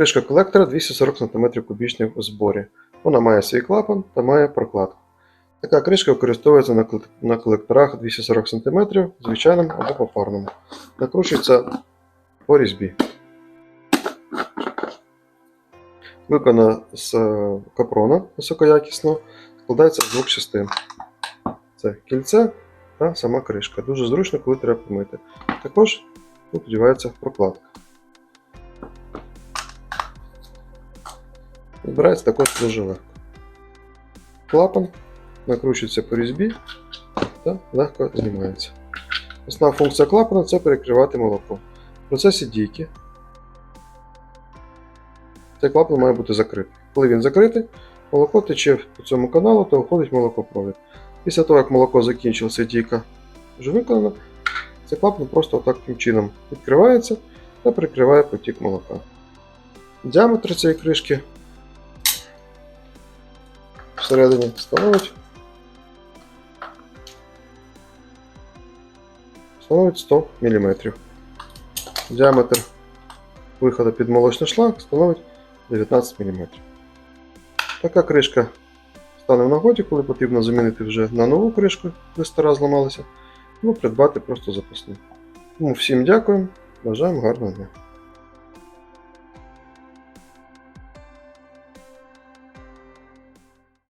Кришка колектора 240 см кубічних у зборі. Вона має свій клапан та має прокладку. Така кришка використовується на колекторах 240 см, звичайному або попарному. Накручується по різьбі. Виконана з е, капрона високоякісно, складається з двох частин. Це кільце та сама кришка. Дуже зручно, коли треба помити. Також тут вдівається прокладка. Збирається також дуже легко. Клапан накручується по різьбі та легко знімається. Основна функція клапана це перекривати молоко. В процесі дійки цей клапан має бути закритий. Коли він закритий, молоко тече по цьому каналу та виходить молокопровід. Після того, як молоко закінчилося, дійка вже виконана, цей клапан просто таким чином відкривається та прикриває потік молока. Діаметр цієї кришки всередині становить становить 100 мм. Діаметр виходу під молочний шланг становить 19 мм. Така кришка стане в нагоді, коли потрібно замінити вже на нову кришку, коли стара зламалася, або придбати просто запасну. Тому всім дякую, бажаємо гарного дня.